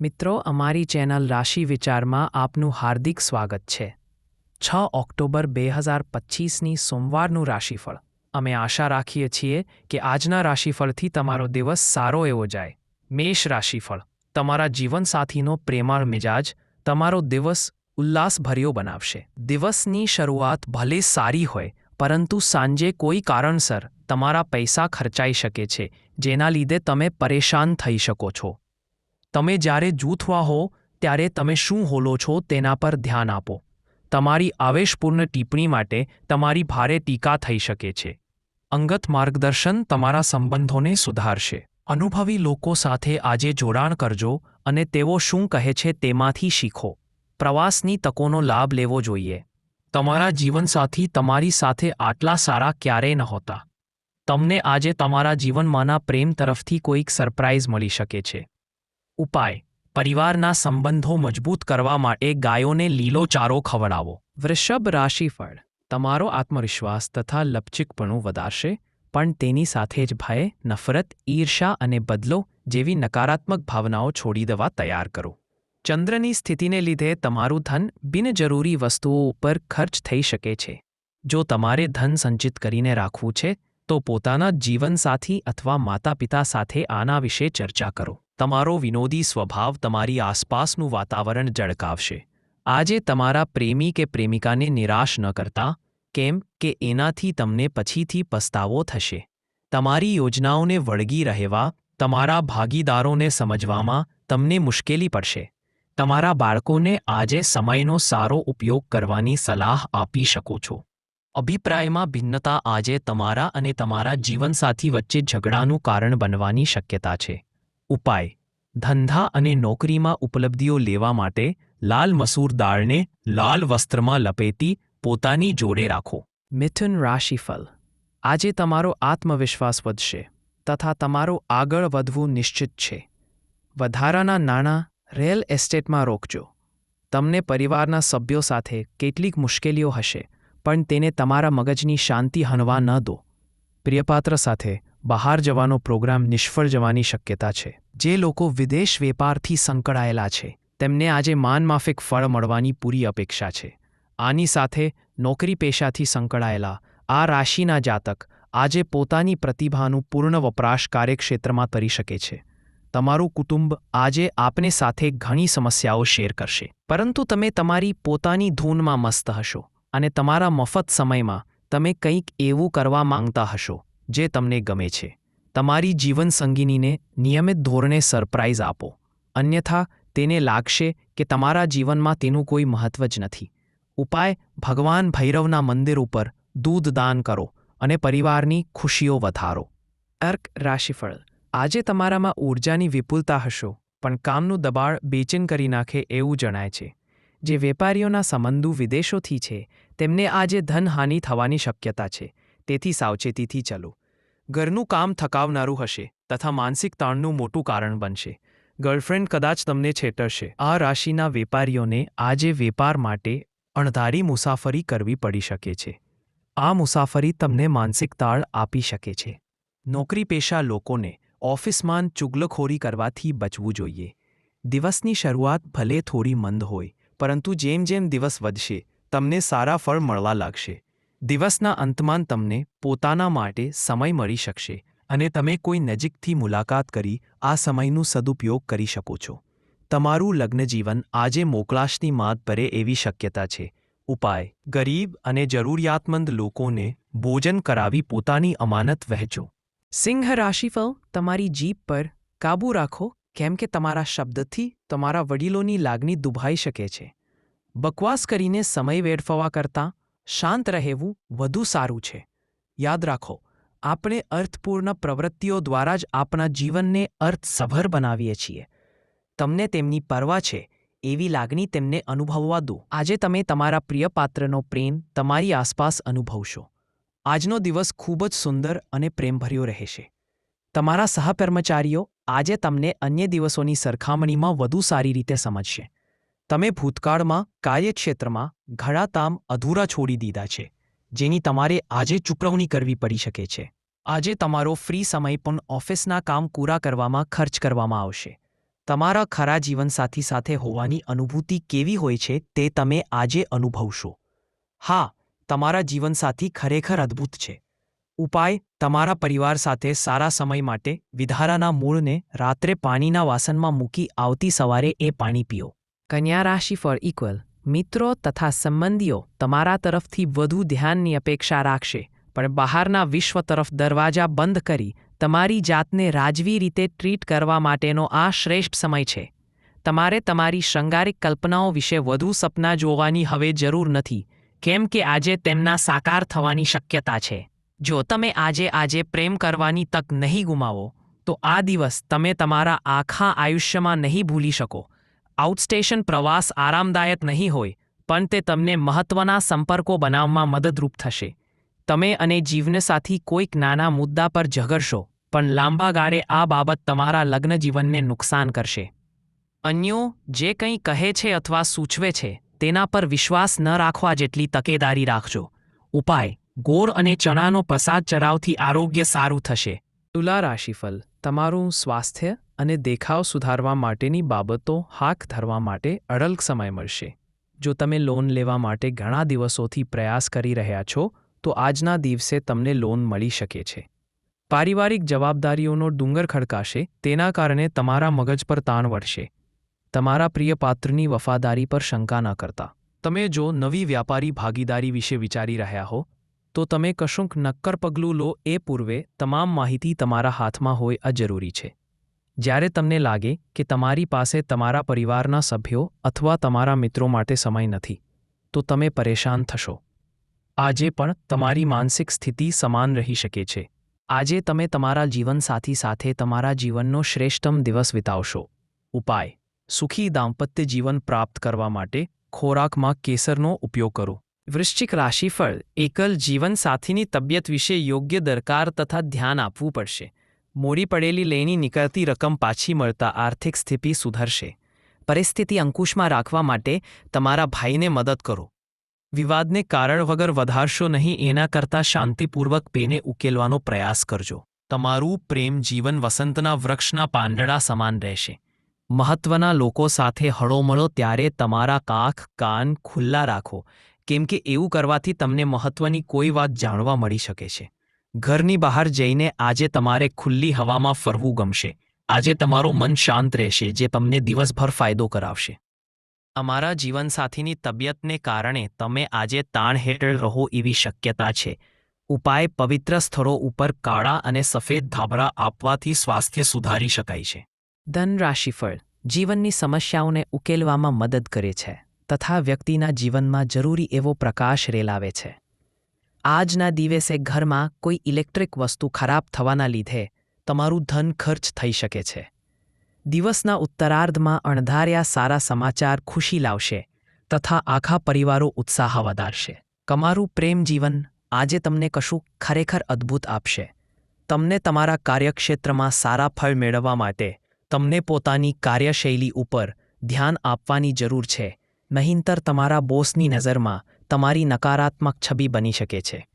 મિત્રો, અમારી ચેનલ રાશિ વિચારમાં આપનું હાર્દિક સ્વાગત છે. છ ઓક્ટોબર બે હજાર પચીસની સોમવારનું રાશિફળ. અમે આશા રાખીએ છીએ કે આજના રાશિફળથી તમારો દિવસ સારો એવો જાય. મેષ રાશિફળ. તમારા જીવનસાથીનો પ્રેમાળ મિજાજ તમારો દિવસ ઉલ્લાસભર્યો બનાવશે. દિવસની શરૂઆત ભલે સારી હોય, પરંતુ સાંજે કોઈ કારણસર તમારા પૈસા ખર્ચાઈ શકે છે, જેના લીધે તમે પરેશાન થઈ શકો છો. તમે જ્યારે જૂથમાં હો, ત્યારે તમે શું હોલો છો તેના પર ધ્યાન આપો. તમારી આવેશપૂર્ણ ટિપ્પણી માટે તમારી ભારે ટીકા થઈ શકે છે. અંગત માર્ગદર્શન તમારા સંબંધોને સુધારશે. અનુભવી લોકો સાથે આજે જોડાણ કરજો અને તેઓ શું કહે છે તેમાંથી શીખો. પ્રવાસની તકોનો લાભ લેવો જોઈએ. તમારા જીવનસાથી તમારી સાથે આટલા સારા ક્યારેય નહોતા. તમને આજે તમારા જીવનમાંના પ્રેમ તરફથી કોઈક સરપ્રાઇઝ મળી શકે છે. ઉપાય. પરિવારના સંબંધો મજબૂત કરવા માટે ગાયોને લીલો ચારો ખવડાવો. વૃષભ રાશિફળ. તમારો આત્મવિશ્વાસ તથા લપચિકપણું વધારશે, પણ તેની સાથે જ ભય, નફરત ઈર્ષા અને બદલો જેવી નકારાત્મક ભાવનાઓ છોડી દેવા તૈયાર કરો. ચંદ્રની સ્થિતિને લીધે તમારું ધન બિનજરૂરી વસ્તુઓ ઉપર ખર્ચ થઈ શકે છે. જો તમારે ધન સંચિત કરીને રાખવું છે, તો પોતાના જીવનસાથી અથવા માતા પિતા સાથે આના વિશે ચર્ચા કરો. તમારો વિનોદી સ્વભાવ તમારી આસપાસનું વાતાવરણ ઝળકાવશે. આજે તમારા પ્રેમી કે પ્રેમિકાને નિરાશ ન કરતા, કેમ કે એનાથી તમને પછીથી પસ્તાવો થશે. તમારી યોજનાઓને વળગી રહેવા, તમારા ભાગીદારોને સમજવામાં તમને મુશ્કેલી પડશે. તમારા બાળકોને આજે સમયનો સારો ઉપયોગ કરવાની સલાહ આપી શકો છો. અભિપ્રાયમાં ભિન્નતા આજે તમારા અને તમારા જીવનસાથી વચ્ચે ઝઘડાનું કારણ બનવાની શક્યતા છે. ઉપાય. ધંધા અને નોકરીમાં ઉપલબ્ધિઓ લેવા માટે લાલ મસૂર દાળને લાલ વસ્ત્રમાં લપેટી પોતાની જોડે રાખો. મિથુન રાશિફલ આજે તમારો આત્મવિશ્વાસ વધશે તથા તમારું આગળ વધવું નિશ્ચિત છે. વધારાના નાણાં રિયલ એસ્ટેટમાં રોકજો. તમને પરિવારના સભ્યો સાથે કેટલીક મુશ્કેલીઓ હશે, પણ તેને તમારા મગજની શાંતિ હનવા ન દો. પ્રિયપાત્ર સાથે બહાર જવાનો પ્રોગ્રામ નિષ્ફળ જવાની શક્યતા છે. જે લોકો વિદેશ વેપારથી સંકળાયેલા છે, તેમને આજે માનમાફિક ફળ મળવાની પૂરી અપેક્ષા છે. આની સાથે નોકરી પેશાથી સંકળાયેલા, આ રાશિના જાતક, આજે પોતાની પ્રતિભાનું પૂર્ણ વપરાશ કાર્યક્ષેત્રમાં કરી શકે છે. તમારું કુટુંબ આજે આપને સાથે ઘણી સમસ્યાઓ શેર કરશે. પરંતુ તમે તમારી પોતાની ધૂનમાં મસ્ત હશો, અને તમારા મફત સમયમાં તમે કંઈક એવું કરવા માંગતા હશો. જે તમને ગમે છે. તમારી જીવનસંગીનીને નિયમિત ધોરણે સરપ્રાઇઝ આપો. અન્યથા, તેને લાગશે કે તમારા જીવનમાં તેનું કોઈ મહત્વ જ નથી. ઉપાય, ભગવાન ભૈરવના મંદિર ઉપર દૂધ દાન કરો અને પરિવારની ખુશીઓ વધારો. અર્ક રાશિફળ. આજે તમારામાં ઊર્જાની વિપુલતા હશો, પણ કામનું દબાણ બેચેન કરી નાખે એવું જણાય છે. જે વેપારીઓના સંબંધો વિદેશોથી છે, તેમને આજે ધનહાનિ થવાની શક્યતા છે. તેથી સાવચેતીથી ચલો. ઘરનું કામ થકાવનારું હશે તથા માનસિક તાણનું મોટું કારણ બનશે. ગર્લફ્રેન્ડ કદાચ તમને છેતરશે. આ રાશિના વેપારીઓને આજે વેપાર માટે અણધારી મુસાફરી કરવી પડી શકે છે. આ મુસાફરી તમને માનસિક તાળ આપી શકે છે. નોકરી પેશા લોકોને ઓફિસમાં ચુગલખોરી કરવાથી બચવું જોઈએ. દિવસની શરૂઆત ભલે થોડી મંદ હોય, પરંતુ જેમ જેમ દિવસ વધશે, તમને સારા ફળ મળવા લાગશે. દિવસના અંતમાં તમને પોતાના માટે સમય મળી શકશે અને તમે કોઈ નજીકથી મુલાકાત કરી આ સમયનું સદુપયોગ કરી શકો છો. તમારું લગ્નજીવન આજે મોકલાશની માદ પરે એવી શક્યતા છે. ઉપાય, ગરીબ અને જરૂરિયાતમંદ લોકોને ભોજન કરાવી પોતાની અમાનત વહેંચો. સિંહ રાશિફળ તમારી જીભ પર કાબૂ રાખો, કેમ કે તમારા શબ્દથી તમારા વડીલોની લાગણી દુભાઈ શકે છે. બકવાસ કરીને સમય વેડફવા કરતાં શાંત રહેવું વધુ સારું છે. યાદ રાખો, આપણે અર્થપૂર્ણ પ્રવૃત્તિઓ દ્વારા જ આપણા જીવનને અર્થસભર બનાવીએ છીએ. તમને તેમની પરવા છે, એવી લાગણી તેમને અનુભવવા દો. આજે તમે તમારા પ્રિય પાત્રનો પ્રેમ તમારી આસપાસ અનુભવશો. આજનો દિવસ ખૂબ જ સુંદર અને પ્રેમભર્યો રહેશે. તમારા સહકર્મચારીઓ આજે તમને અન્ય દિવસોની સરખામણીમાં વધુ સારી રીતે સમજશે. તમે ભૂતકાળમાં, કાર્યક્ષેત્રમાં ઘણા કામ અધૂરા છોડી દીધા છે, જેની તમારે આજે ચૂકવણી કરવી પડી શકે છે. આજે તમારો ફ્રી સમય પણ ઓફિસના કામ પૂરા કરવામાં ખર્ચ કરવામાં આવશે. તમારા ખરા જીવનસાથી સાથે હોવાની અનુભૂતિ કેવી હોય છે તે તમે આજે અનુભવશો. હા, તમારા જીવનસાથી ખરેખર અદ્ભુત છે. ઉપાય, તમારા પરિવાર સાથે સારા સમય માટે વિધારાના મૂળને રાત્રે પાણીના વાસણમાં મૂકી આવતી સવારે એ પાણી પીઓ. કન્યા રાશિ રાશિફળ ઇક્વલ મિત્રો તથા સંબંધીઓ તમારા તરફથી વધુ ધ્યાનની અપેક્ષા રાખશે, પણ બહારના વિશ્વ તરફ દરવાજા બંધ કરી તમારી જાતને રાજવી રીતે ટ્રીટ કરવા માટેનો આ શ્રેષ્ઠ સમય છે. તમારે તમારી શૃંગારિક કલ્પનાઓ વિશે વધુ સપના જોવાની હવે જરૂર નથી, કેમ કે આજે તેમના સાકાર થવાની શક્યતા છે. જો તમે આજે આજે પ્રેમ કરવાની તક નહીં ગુમાવો, તો આ દિવસ તમે તમારા આખા આયુષ્યમાં નહીં ભૂલી શકો. આઉટસ્ટેશન પ્રવાસ આરામદાયક નહીં હોય, પણ તે તમને મહત્ત્વના સંપર્કો બનાવવામાં મદદરૂપ થશે. તમે અને જીવનસાથી કોઈક નાના મુદ્દા પર ઝઘડશો, પણ લાંબા ગાળે આ બાબત તમારા લગ્ન જીવનને નુકસાન કરશે. અન્યો, જે કંઈ કહે છે અથવા સૂચવે છે, તેના પર વિશ્વાસ ન રાખવા જેટલી તકેદારી રાખજો. ઉપાય, ગોળ અને ચણાનો પ્રસાદ ચરાવથી આરોગ્ય સારું થશે. તુલા રાશિફળ તમારું સ્વાસ્થ્ય અને દેખાવ સુધારવા માટેની બાબતો હાક ધરવા માટે અડલ્ક સમય મળશે. જો તમે લોન લેવા માટે ઘણા દિવસોથી પ્રયાસ કરી રહ્યા છો, તો આજના દિવસે તમને લોન મળી શકે છે. પારિવારિક જવાબદારીઓનો ડુંગર ખડકાશે, તેના કારણે તમારા મગજ પર તાણ વળશે. તમારા પ્રિય પાત્રની વફાદારી પર શંકા ન કરતા. તમે જો નવી વ્યાપારી ભાગીદારી વિશે વિચારી રહ્યા હો તો તમે કશુંક નક્કર પગલું લો એ પૂર્વે તમામ માહિતી તમારા હાથમાં હોય આ જરૂરી છે. જ્યારે તમને લાગે કે તમારી પાસે તમારા પરિવારના સભ્યો અથવા તમારા મિત્રો માટે સમય નથી, તો તમે પરેશાન થશો. આજે પણ તમારી માનસિક સ્થિતિ સમાન રહી શકે છે. આજે તમે તમારા જીવનસાથી સાથે તમારા જીવનનો શ્રેષ્ઠમ દિવસ વિતાવશો. ઉપાય, સુખી દાંપત્ય જીવન પ્રાપ્ત કરવા માટે ખોરાકમાં કેસરનો ઉપયોગ કરો. વૃશ્ચિક રાશિફળ એકલ જીવનસાથીની તબિયત વિશે યોગ્ય દરકાર તથા ધ્યાન આપવું પડશે. મોડી પડેલી લેની નીકળતી રકમ પાછી મળતા આર્થિક સ્થિતિ સુધરશે. પરિસ્થિતિ અંકુશમાં રાખવા માટે તમારા ભાઈને મદદ કરો. વિવાદને કારણ વગર વધારશો નહીં, એના કરતાં શાંતિપૂર્વક પેને ઉકેલવાનો પ્રયાસ કરજો. તમારું પ્રેમ જીવન વસંતના વૃક્ષના પાંદડા સમાન રહેશે. મહત્વના લોકો સાથે હળોમળો ત્યારે તમારા કાખ, કાન ખુલ્લા રાખો. કેમ કે એવું કરવાથી તમને મહત્વની કોઈ વાત જાણવા મળી શકે છે. ઘરની બહાર જઈને આજે તમારે ખુલ્લી હવામાં ફરવું ગમશે. આજે તમારું મન શાંત રહેશે, જે તમને દિવસભર ફાયદો કરાવશે. અમારા જીવનસાથીની તબિયતને કારણે તમે આજે તાણ હેઠળ રહો એવી શક્યતા છે. ઉપાય પવિત્ર સ્થળો ઉપર કાળા અને સફેદ ધાબળા આપવાથી સ્વાસ્થ્ય સુધારી શકાય છે. ધન રાશિફળ જીવનની સમસ્યાઓને ઉકેલવામાં મદદ કરે છે. તથા વ્યક્તિના જીવનમાં જરૂરી એવો પ્રકાશ રેલાવે છે. આજના દિવસે ઘરમાં કોઈ ઇલેક્ટ્રિક વસ્તુ ખરાબ થવાના લીધે તમારું ધન ખર્ચ થઈ શકે છે. દિવસના ઉત્તરાર્ધમાં અણધાર્યા સારા સમાચાર ખુશી લાવશે તથા આખા પરિવારો ઉત્સાહ વધારશે. તમારું પ્રેમ જીવન આજે તમને કશું ખરેખર અદ્ભુત આપશે. તમને તમારા કાર્યક્ષેત્રમાં સારા ફળ મેળવવા માટે તમને પોતાની કાર્યશૈલી ઉપર ધ્યાન આપવાની જરૂર છે. નહીંતર તમારા બોસની નજરમાં તમારી નકારાત્મક છબી બની શકે છે.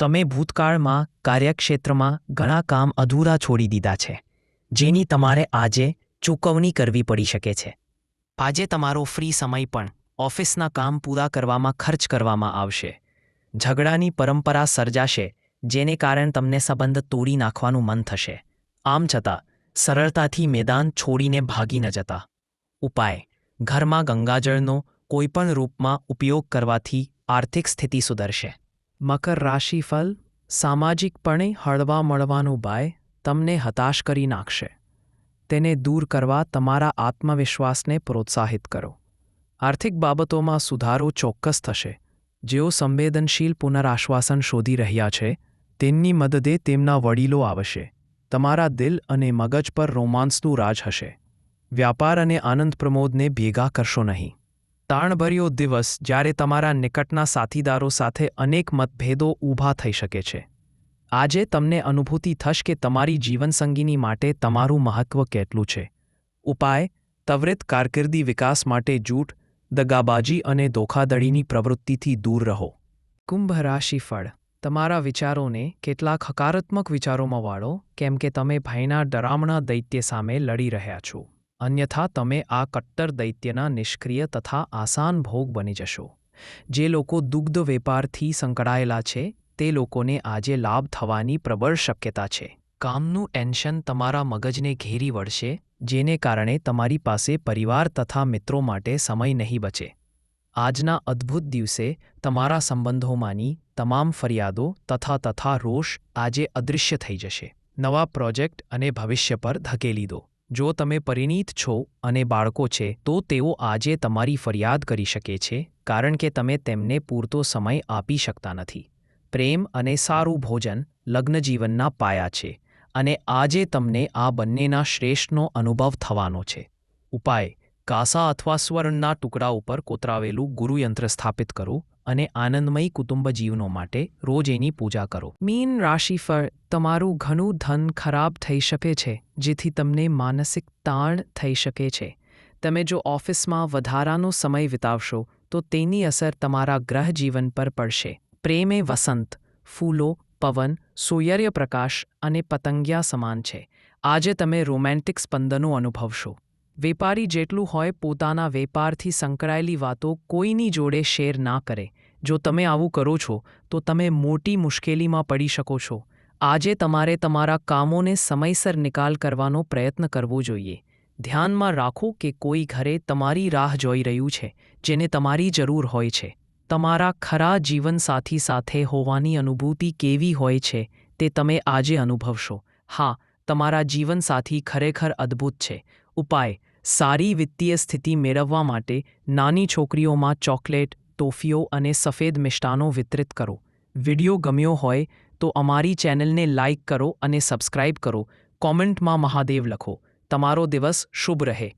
તમે ભૂતકાળમાં કાર્યક્ષેત્રમાં ઘણા કામ અધૂરા છોડી દીધા છે, જેની તમારે આજે ચૂકવણી કરવી પડી શકે છે. આજે તમારો ફ્રી સમય પણ ઓફિસના કામ પૂરા કરવામાં ખર્ચ કરવામાં આવશે. ઝઘડાની પરંપરા સર્જાશે, જેને કારણે તમને સંબંધ તોડી નાખવાનું મન થશે. આમ છતાં, સરળતાથી મેદાન છોડીને ભાગી ન જતા. ઉપાય ઘરમાં ગંગાજળનો કોઈપણ રૂપમાં ઉપયોગ કરવાથી આર્થિક સ્થિતિ સુધરશે. મકર રાશિફલ સામાજિકપણે હળવા મળવાનો બાય તમને હતાશ કરી નાખશે. તેને દૂર કરવા તમારા આત્મવિશ્વાસને પ્રોત્સાહિત કરો. આર્થિક બાબતોમાં સુધારો ચોક્કસ થશે. જેઓ સંવેદનશીલ પુનરાશ્વાસન શોધી રહ્યા છે, તેમની મદદે તેમના વડીલો આવશે. તમારા દિલ અને મગજ પર રોમાન્સનું રાજ હશે. વ્યાપાર અને આનંદ પ્રમોદને ભેગા કરશો નહીં. તાણભર્યો દિવસ જ્યારે તમારા નિકટના સાથીદારો સાથે અનેક મતભેદો ઊભા થઈ શકે છે. આજે તમને અનુભૂતિ થશ કે તમારી જીવનસંગીની માટે તમારું મહત્વ કેટલું છે. ઉપાય, ત્વરિત કારકિર્દી વિકાસ માટે જૂઠ, દગાબાજી અને ધોખાધડીની પ્રવૃત્તિથી દૂર રહો. કુંભ રાશિ ફળ. તમારા વિચારોને કેટલાક હકારાત્મક વિચારોમાં વાળો, કેમ કે તમે ભાઈના ડરામણા દૈત્ય સામે લડી રહ્યા છો. અન્યથા તમે આ કટ્ટર દૈત્યના નિષ્ક્રિય તથા આસાન ભોગ બની જશો. જે લોકો દુગ્ધ વેપારથી સંકળાયેલા છે, તે લોકોને આજે લાભ થવાની પ્રબળ શક્યતા છે. કામનું ટેન્શન તમારા મગજને ઘેરી વળશે, જેને કારણે તમારી પાસે પરિવાર તથા મિત્રો માટે સમય નહીં બચે. આજના અદ્ભુત દિવસે તમારા સંબંધોમાંની તમામ ફરિયાદો તથા તથા રોષ આજે અદૃશ્ય થઈ જશે. નવા પ્રોજેક્ટ અને ભવિષ્ય પર ધકેલી દો. જો તમે પરિણીત છો અને બાળકો છે, તો તેઓ આજે તમારી ફરિયાદ કરી શકે છે, કારણ કે તમે તેમને પૂરતો સમય આપી શકતા નથી. પ્રેમ અને સારું ભોજન લગ્નજીવનના પાયા છે, અને આજે તમને આ બંનેના શ્રેષ્ઠનો અનુભવ થવાનો છે. ઉપાય, કાસા અથવા સ્વર્ણના ટુકડા ઉપર કોતરાવેલું ગુરુયંત્ર સ્થાપિત કરો અને આનંદમયી કુટુંબજીવનો માટે રોજ એની પૂજા કરો. મીન રાશિફળ તમારું ઘણું ધન ખરાબ થઈ શકે છે, જેથી તમને માનસિક તાણ થઈ શકે છે. તમે જો ઓફિસમાં વધારાનો સમય વિતાવશો, તો તેની અસર તમારા ગ્રહ જીવન પર પડશે. પ્રેમે વસંત, ફૂલો, પવન, સૂર્યપ્રકાશ અને પતંગિયા સમાન છે. આજે તમે રોમેન્ટિક સ્પંદનો અનુભવશો. વેપારી જેટલું હોય પોતાના વેપારથી સંકળાયેલી વાતો કોઈની જોડે શેર ના કરે. જો તમે આવું કરો છો, તો તમે મોટી મુશ્કેલીમાં પડી શકો છો. આજે તમારે તમારા કામોને સમયસર નિકાલ કરવાનો પ્રયત્ન કરવો જોઈએ. ધ્યાનમાં રાખો કે કોઈ ઘરે તમારી રાહ જોઈ રહ્યું છે, જેને તમારી જરૂર હોય છે. તમારા ખરા જીવનસાથી સાથે હોવાની અનુભૂતિ કેવી હોય છે, તે તમે આજે અનુભવશો. હા, તમારા જીવનસાથી ખરેખર અદ્ભુત છે. ઉપાય. સારી વિત્તીય સ્થિતિ મેળવવા માટે નાની છોકરીઓમાં ચોકલેટ ટોફીઓ અને સફેદ મિષ્ટાનો વિતરિત કરો. વિડિયો ગમ્યો હોય તો અમારી ચેનલને લાઇક કરો અને સબસ્ક્રાઇબ કરો. કોમેન્ટમાં મહાદેવ લખો. તમારો દિવસ શુભ રહે.